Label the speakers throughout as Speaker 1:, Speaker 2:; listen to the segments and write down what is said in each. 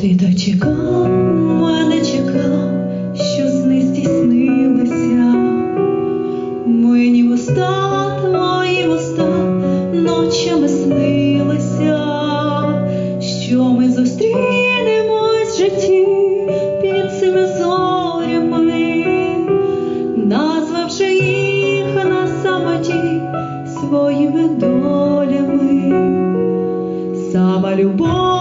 Speaker 1: Ти так чекав, мене чекав, що сни здійснилися. Мені вуста твої вуста ночами снилися, що ми зустрінемось в житті під цими зорями, назвавши їх на самоті своїми долями. Сама любов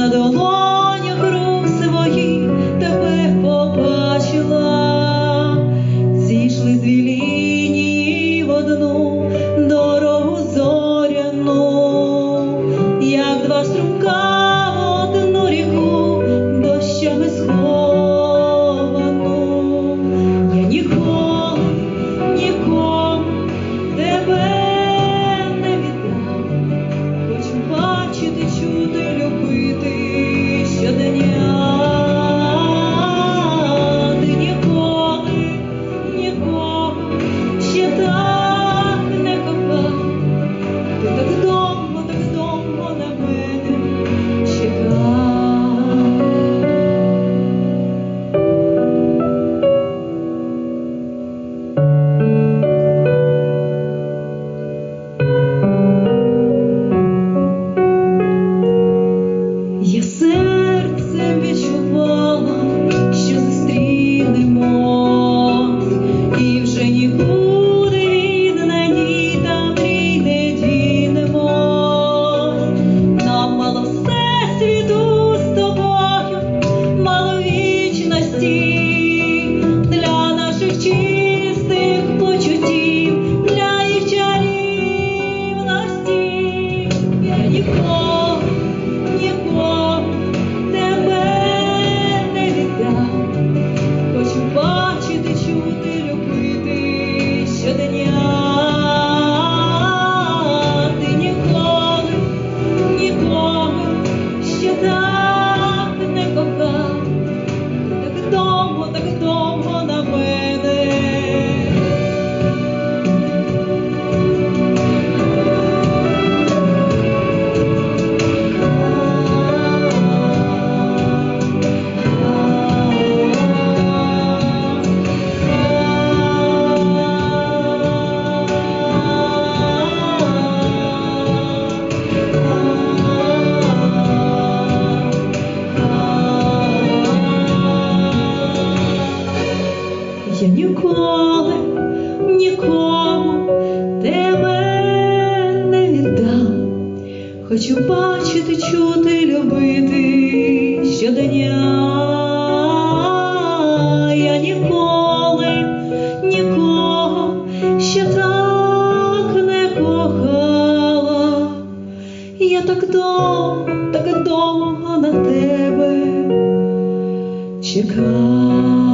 Speaker 1: Я на долонях ніколи нікому тебе не віддам. Хочу бачити, чути, любити щодня. Я ніколи нікого ще так не кохала. Я так довго, так довго на тебе чекала.